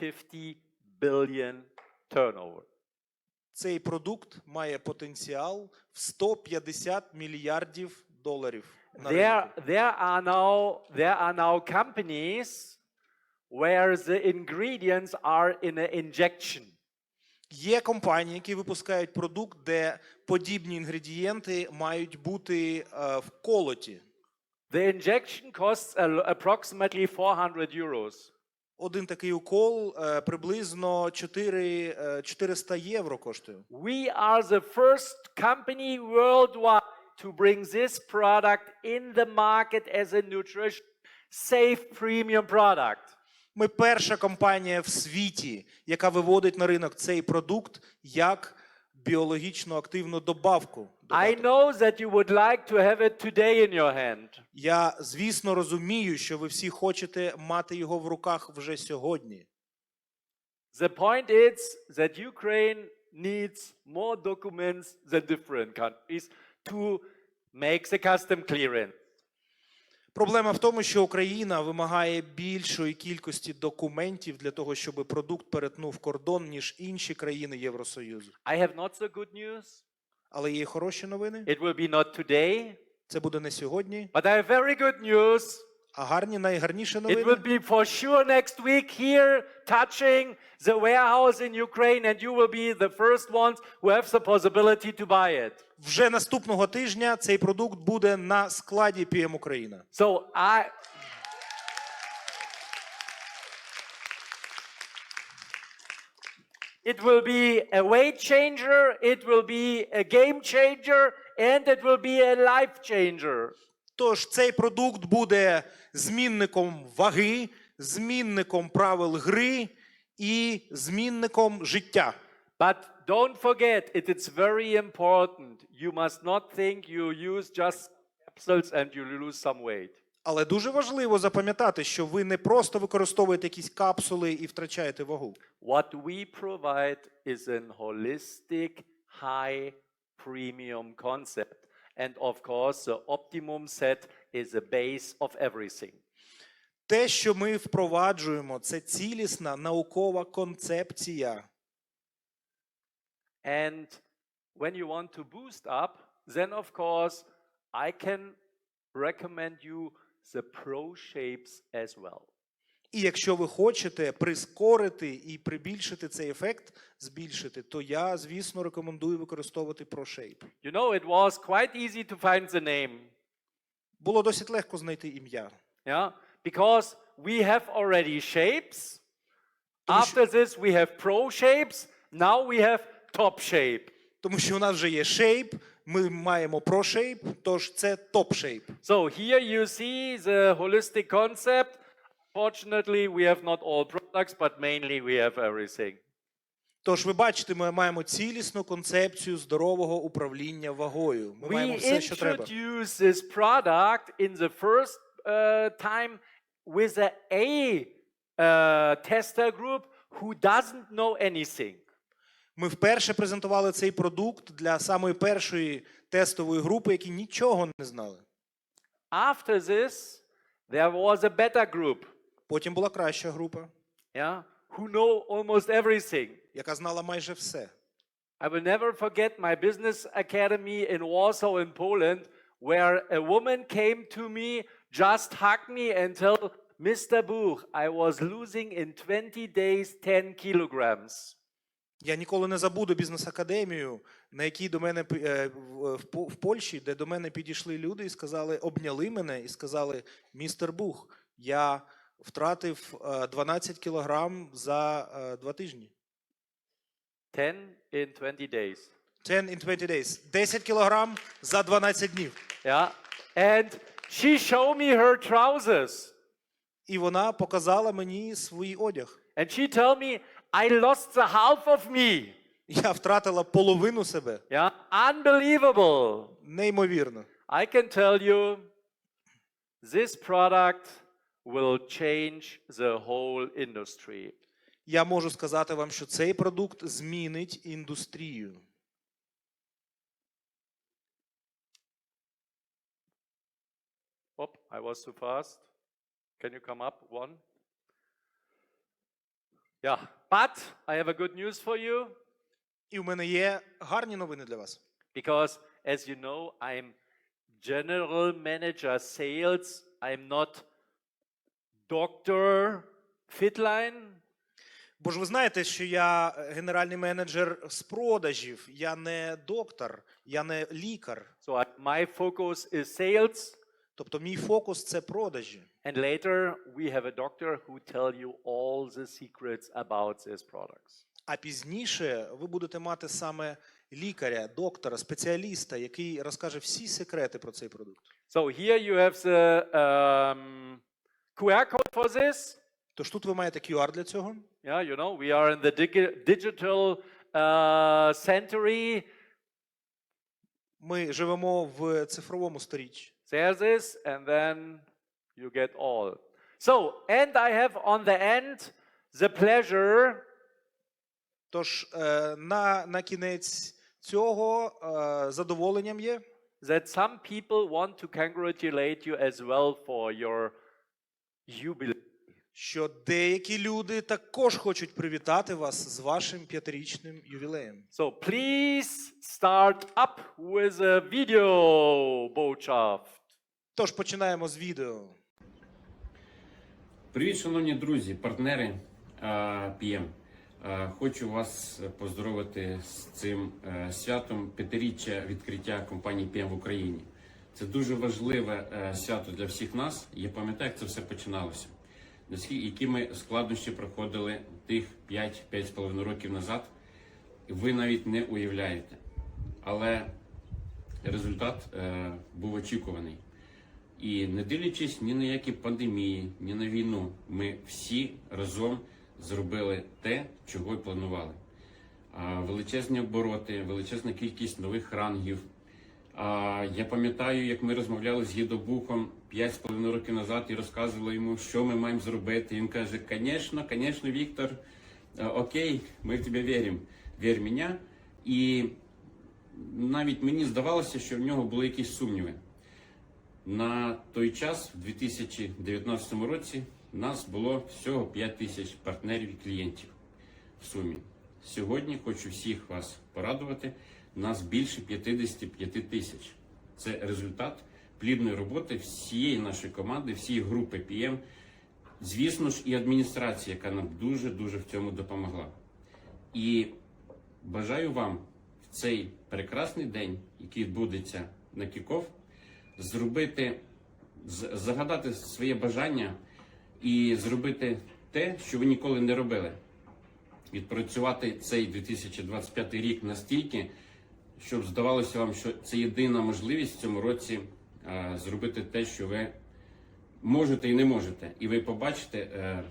50 billion turnover. Цей продукт має потенціал в 150 мільярдів доларів. На There, there are now there are now companies where the ingredients are in an injection. Є компанії, які випускають продукт, де подібні інгредієнти мають бути е, вколоті. The injection costs approximately 400 euros. Один такий укол е, приблизно 4, е, 400 євро коштує. We are the first company worldwide to bring this product in the market as a nutrition safe premium product. Ми перша компанія в світі, яка виводить на ринок цей продукт як біологічно активну добавку. I know that you would like to have it today in your hand. Я, звісно, розумію, що ви всі хочете мати його в руках вже сьогодні. The point is that Ukraine needs more documents than different countries to make the custom clearance. Проблема в тому, що Україна вимагає більшої кількості документів для того, щоб продукт перетнув кордон, ніж інші країни Євросоюзу. I have not so good news. Але є хороші новини. It will be not today, Це буде не сьогодні. but I have very good news. А гарні, найгарніше It will be for sure next week here, touching the warehouse in Ukraine, and you will be the first ones who have the possibility to buy it. Вже наступного тижня цей продукт буде на складі PM Україна. So I. It will be a weight changer, it will be a game changer, and it will be a life changer. Тож цей продукт буде змінником ваги, змінником правил гри і змінником життя. But don't forget, it is very important. You must not think you use just capsules and you lose some weight. Але дуже важливо запам'ятати, що ви не просто використовуєте якісь капсули і втрачаєте вагу. What we provide is an holistic, high premium concept. And of course, the optimum set is the base of everything. Те, що ми впроваджуємо, це цілісна наукова концепція. And when you want to boost up, then of course, I can recommend you the Pro Shapes as well. І якщо ви хочете прискорити і прибільшити цей ефект, збільшити, то я, звісно, рекомендую використовувати ProShape. You know, it was quite easy to find the name. Було досить легко знайти ім'я. Yeah, because we have already shapes. Тому що- After this, we have pro shapes. Now we have top shape. Тому що у нас вже є Shape, ми маємо ProShape, тож це TopShape. So here you see the holistic concept. Fortunately, we have not all products, but mainly we have everything. Тож ви бачите, ми маємо цілісну концепцію здорового управління вагою. Ми маємо We все, що треба. introduce this product in the first uh, time with a A uh, tester group who doesn't know anything. Ми вперше презентували цей продукт для самої першої тестової групи, які нічого не знали. After this, there was a better group. Потім була краща група, yeah, who know almost everything. яка знала майже все. I will never forget my business academy in Warsaw, in Poland, where a woman came to me, just hugged me, and tell Mr. Buch, I was losing in 20 days 10 kilograms. Я ніколи не забуду бізнес-академію, на якій до мене е, в, в По- в Польщі, де до мене підійшли люди і сказали, обняли мене і сказали: містер Бух, я втратив е, 12 кілограм за е, два тижні. 10 in 20 days. 10 in 20 days. 10 кілограм за 12 днів. Yeah. And she showed me her trousers. І вона показала мені свій одяг. And she told me, I lost the half of me. Я втратила половину себе. Yeah. Unbelievable. Неймовірно. I can tell you this product will change the whole industry. Я можу сказати вам, що цей продукт змінить індустрію. Oh, I was too fast. Can you come up one? Yeah. But I have a good news for you І в мене є гарні новини для вас. because, as you know, I'm general manager sales. I'm not doctor Fitline. Бо ж ви знаєте, що я е, генеральний менеджер з продажів, я не доктор, я не лікар. So my focus is sales. Тобто мій фокус це продажі. And later we have a doctor who tell you all the secrets about these products. А пізніше ви будете мати саме лікаря, доктора, спеціаліста, який розкаже всі секрети про цей продукт. So here you have the um, QR code for this. Тож тут ви маєте QR для цього. Yeah, you know, we are in the digi- digital uh, century. Ми живемо в цифровому сторіччі. There's this, and then you get all. So, and I have on the end the pleasure Тож е, на, на кінець цього е, задоволенням є, that some people want to congratulate you as well for your jubilee. що деякі люди також хочуть привітати вас з вашим п'ятирічним ювілеєм. So please start up with a video botschaft. Тож починаємо з відео. Привіт, шановні друзі, партнери. А, Хочу вас поздоровити з цим е, святом п'ятиріччя відкриття компанії PM в Україні. Це дуже важливе е, свято для всіх нас. Я пам'ятаю, як це все починалося. Наскільки які ми складнощі проходили тих 5-5,5 років назад, ви навіть не уявляєте. Але результат е, був очікуваний. І не дивлячись ні на які пандемії, ні на війну, ми всі разом зробили те, чого й планували. Величезні обороти, величезна кількість нових рангів. Я пам'ятаю, як ми розмовляли з Гідобухом 5,5 років назад і розказували йому, що ми маємо зробити. Він каже: звісно, звісно, Віктор, окей, ми в тебе віримо. Вір мене. І навіть мені здавалося, що в нього були якісь сумніви. На той час, в 2019 році, нас було всього 5 тисяч партнерів і клієнтів в сумі. Сьогодні хочу всіх вас порадувати. Нас більше 55 тисяч. Це результат плідної роботи всієї нашої команди, всієї групи PM. Звісно ж, і адміністрації, яка нам дуже дуже в цьому допомогла. І бажаю вам в цей прекрасний день, який відбудеться на Кіков, зробити, загадати своє бажання і зробити те, що ви ніколи не робили. Відпрацювати цей 2025 рік настільки, щоб здавалося вам, що це єдина можливість в цьому році е, зробити те, що ви можете і не можете. І ви побачите, е,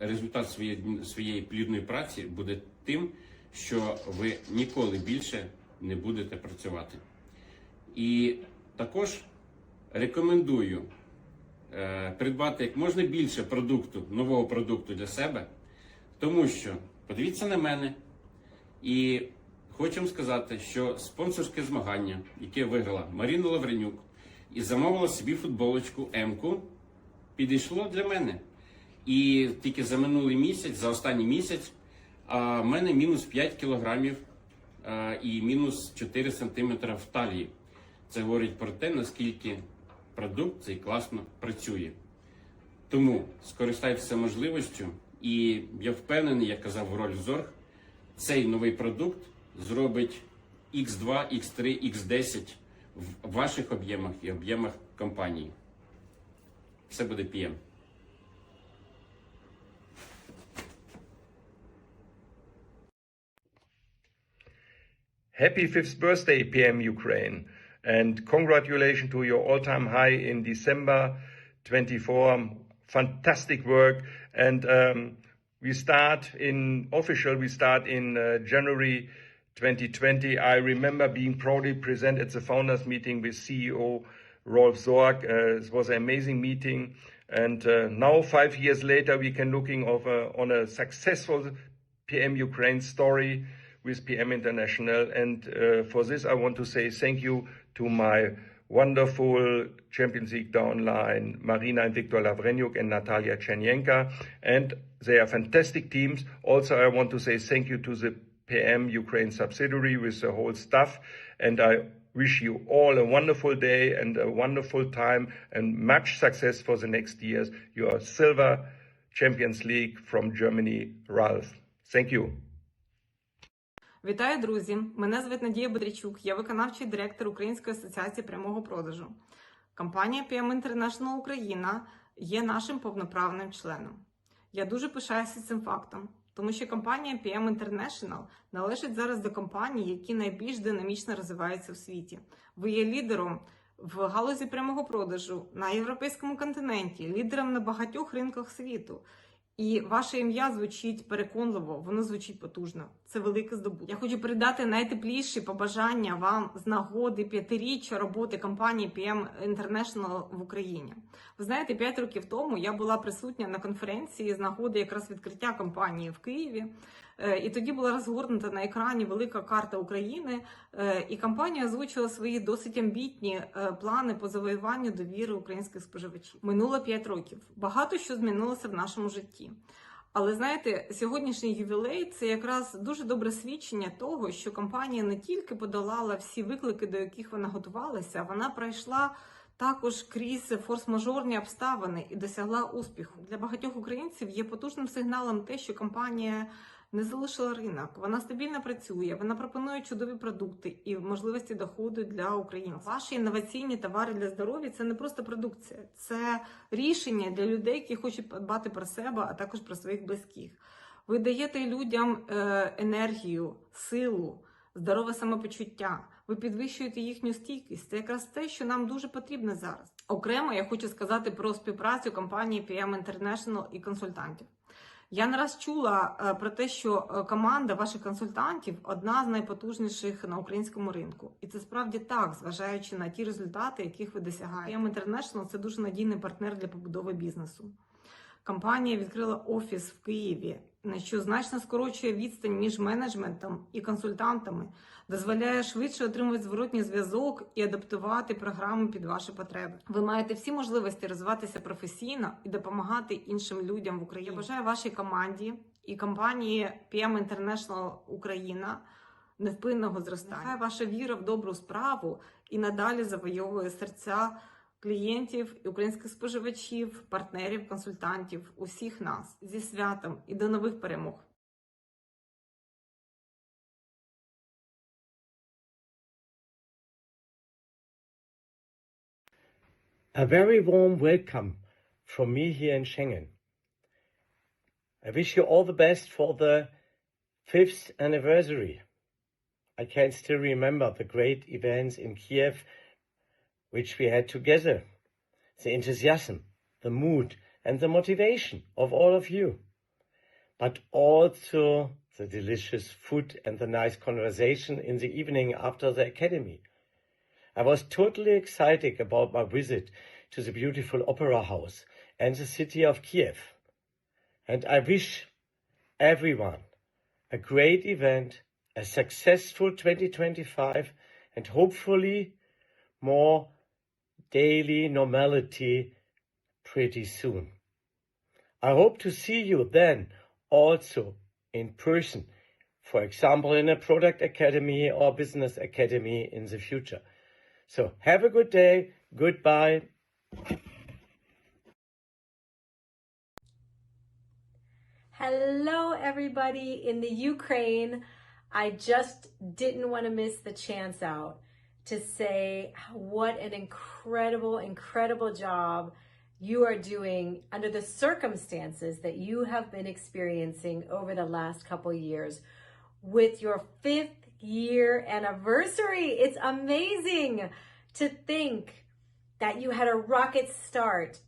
результат своєї, своєї плідної праці буде тим, що ви ніколи більше не будете працювати. І також рекомендую е, придбати як можна більше продукту, нового продукту для себе, тому що подивіться на мене і хочу вам сказати, що спонсорське змагання, яке виграла Маріна Лавренюк, і замовила собі футболочку М-ку, підійшло для мене. І тільки за минулий місяць, за останній місяць, а, в мене мінус 5 кілограмів і мінус 4 сантиметра в талії. Це говорить про те, наскільки продукт цей класно працює. Тому скористайтеся можливістю, і я впевнений, як казав Гороль Зорг, цей новий продукт зробить X2, X3, X10 в ваших об'ємах і об'ємах компанії. Все буде PM. Happy fifth birthday, PM Ukraine, and congratulations to your all-time high in December 24. Fantastic work, and um, we start in official. We start in uh, January 2020. I remember being proudly present at the founders meeting with CEO Rolf Zorg. Uh, it was an amazing meeting, and uh, now five years later, we can looking of a, on a successful PM Ukraine story with PM International. And uh, for this, I want to say thank you to my wonderful Champions League downline, Marina and Viktor Lavrenyuk and Natalia Chenyenka. And they are fantastic teams. Also, I want to say thank you to the PM Ukraine subsidiary with the whole staff. And I wish you all a wonderful day and a wonderful time and much success for the next years. Your Silver Champions League from Germany, Ralph. Thank you. Вітаю, друзі! Мене звуть Надія Бодрячук, я виконавчий директор Української асоціації прямого продажу. Компанія PM International Україна є нашим повноправним членом. Я дуже пишаюся цим фактом, тому що компанія PM International належить зараз до компаній, які найбільш динамічно розвиваються в світі. Ви є лідером в галузі прямого продажу на європейському континенті, лідером на багатьох ринках світу. І ваше ім'я звучить переконливо, воно звучить потужно. Це велике здобуття. Я хочу передати найтепліші побажання вам з нагоди п'ятиріччя роботи компанії PM International в Україні. Ви знаєте, п'ять років тому я була присутня на конференції з нагоди якраз відкриття компанії в Києві. Е, І тоді була розгорнута на екрані велика карта України, е, і компанія озвучила свої досить амбітні е, плани по завоюванню довіри українських споживачів. Минуло 5 років. Багато що змінилося в нашому житті. Але знаєте, сьогоднішній ювілей це якраз дуже добре свідчення того, що компанія не тільки подолала всі виклики, до яких вона готувалася, вона пройшла також крізь форс-мажорні обставини і досягла успіху. Для багатьох українців є потужним сигналом те, що компанія не залишила ринок. Вона стабільно працює, вона пропонує чудові продукти і можливості доходу для українців. Ваші інноваційні товари для здоров'я це не просто продукція, це рішення для людей, які хочуть подбати про себе, а також про своїх близьких. Ви даєте людям е, енергію, силу, здорове самопочуття. Ви підвищуєте їхню стійкість. Це якраз те, що нам дуже потрібно зараз. Окремо я хочу сказати про співпрацю компанії PM International і консультантів. Я не раз чула е, про те, що е, команда ваших консультантів одна з найпотужніших на українському ринку, і це справді так, зважаючи на ті результати, яких ви досягаєте. PM International – це дуже надійний партнер для побудови бізнесу. Компанія відкрила офіс в Києві, що значно скорочує відстань між менеджментом і консультантами, дозволяє швидше отримувати зворотній зв'язок і адаптувати програму під ваші потреби. Ви маєте всі можливості розвиватися професійно і допомагати іншим людям в Україні. Я бажаю вашій команді і компанії PM International Україна невпинного зростання. Нехай ваша віра в добру справу і надалі завойовує серця клієнтів, і українських споживачів, партнерів, консультантів, усіх нас зі святом і до нових перемог. A very warm welcome from me here in Schengen. I wish you all the best for the fifth anniversary. I can still remember the great events in Kiev which we had together. The enthusiasm, the mood, and the motivation of all of you. But also the delicious food and the nice conversation in the evening after the academy. I was totally excited about my visit to the beautiful opera house and the city of Kiev. And I wish everyone a great event, a successful 2025, and hopefully more daily normality pretty soon. I hope to see you then also in person, for example, in a product academy or business academy in the future. So have a good day. Goodbye. Hello, everybody in the Ukraine. I just didn't want to miss the chance out to say what an incredible, incredible job you are doing under the circumstances that you have been experiencing over the last couple years with your fifth year anniversary. It's amazing to think that you had a rocket start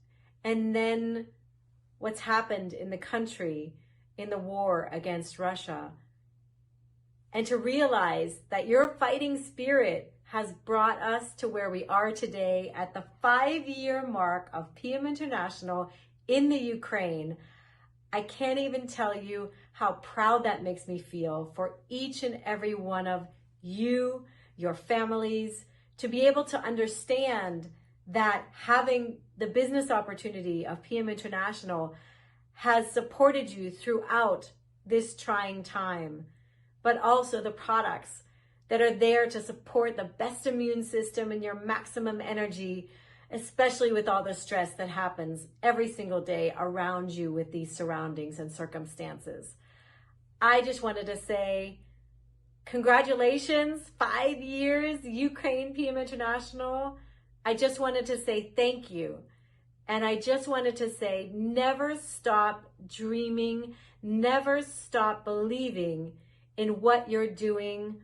and then what's happened in the country in the war against Russia. And to realize that your fighting spirit has brought us to where we are today at the five year mark of PM International in the Ukraine. I can't even tell you how proud that makes me feel for each and every one of you, your families, to be able to understand that having the business opportunity of PM International has supported you throughout this trying time, but also the products that are there to support the best immune system and your maximum energy, especially with all the stress that happens every single day around you with these surroundings and circumstances. I just wanted to say, congratulations, five years, Ukraine PM International. I just wanted to say thank you. And I just wanted to say, never stop dreaming, never stop believing in what you're doing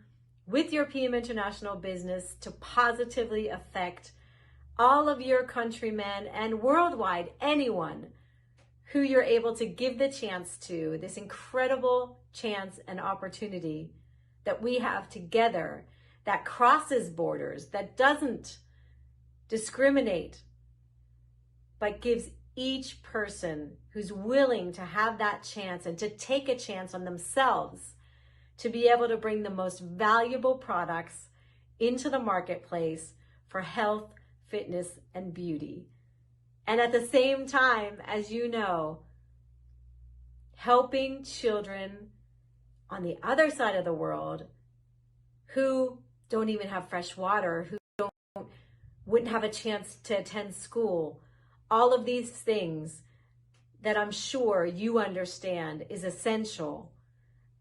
with your PM International business to positively affect all of your countrymen and worldwide, anyone who you're able to give the chance to, this incredible chance and opportunity that we have together that crosses borders, that doesn't discriminate, but gives each person who's willing to have that chance and to take a chance on themselves to be able to bring the most valuable products into the marketplace for health, fitness, and beauty. And at the same time, as you know, helping children on the other side of the world who don't even have fresh water, who don't wouldn't have a chance to attend school. All of these things that I'm sure you understand is essential,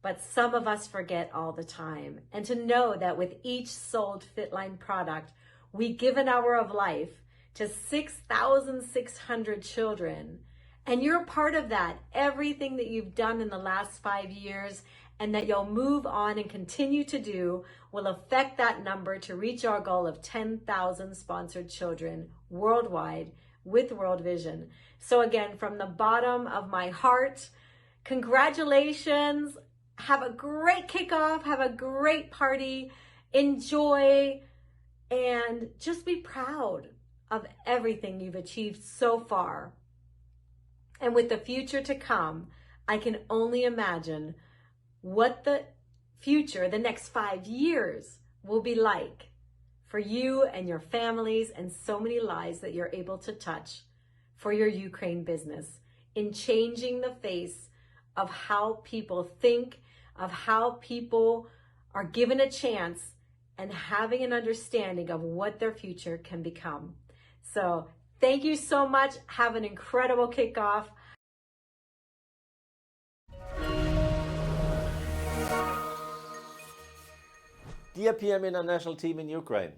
but some of us forget all the time. And to know that with each sold Fitline product, we give an hour of life to 6,600 children. And you're a part of that. Everything that you've done in the last five years and that you'll move on and continue to do will affect that number to reach our goal of 10,000 sponsored children worldwide with World Vision. So, again, from the bottom of my heart, congratulations. Have a great kickoff. Have a great party. Enjoy and just be proud of everything you've achieved so far. And with the future to come, I can only imagine what the future, the next five years, will be like for you and your families and so many lives that you're able to touch for your Ukraine business in changing the face of how people think, of how people are given a chance and having an understanding of what their future can become. So, thank you so much. Have an incredible kickoff. Dear PM International team in Ukraine,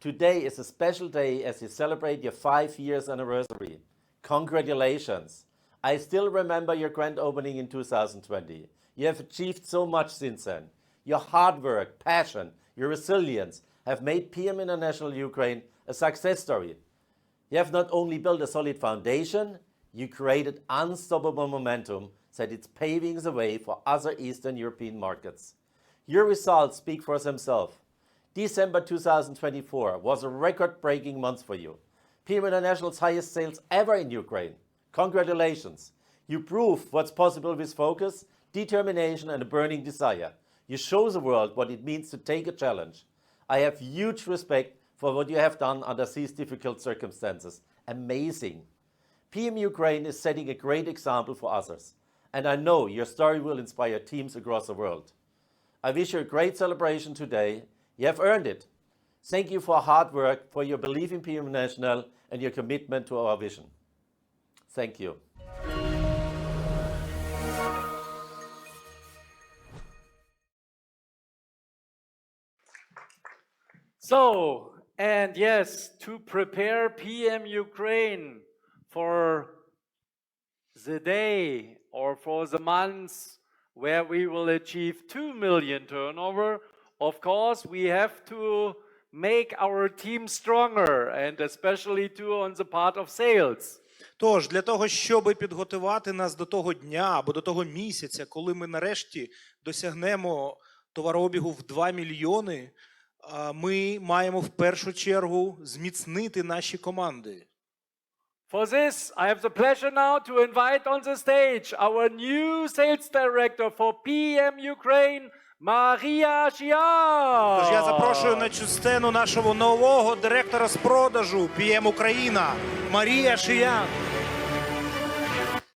today is a special day as you celebrate your five years anniversary. Congratulations! I still remember your grand opening in 2020. You have achieved so much since then. Your hard work, passion, your resilience have made PM International Ukraine a success story. You have not only built a solid foundation, you created unstoppable momentum that is paving the way for other Eastern European markets. Your results speak for themselves. December 2024 was a record breaking month for you. PM International's highest sales ever in Ukraine. Congratulations. You prove what's possible with focus, determination, and a burning desire. You show the world what it means to take a challenge. I have huge respect for what you have done under these difficult circumstances. Amazing. PM Ukraine is setting a great example for others, and I know your story will inspire teams across the world. I wish you a great celebration today. You have earned it. Thank you for hard work, for your belief in PM National, and your commitment to our vision. Thank you. So, and yes, to prepare PM Ukraine for the day or for the months where we will achieve 2 million turnover, of course, we have to make our team stronger and especially too on the part of sales. Тож, для того, щоб підготувати нас до того дня або до того місяця, коли ми нарешті досягнемо товарообігу в 2 мільйони, ми маємо в першу чергу зміцнити наші команди. For this, I have the pleasure now to invite on the stage our new sales director for PM Ukraine, Maria Chia. Тож я запрошую на цю сцену нашого нового директора з продажу PM Україна Марія Шиян.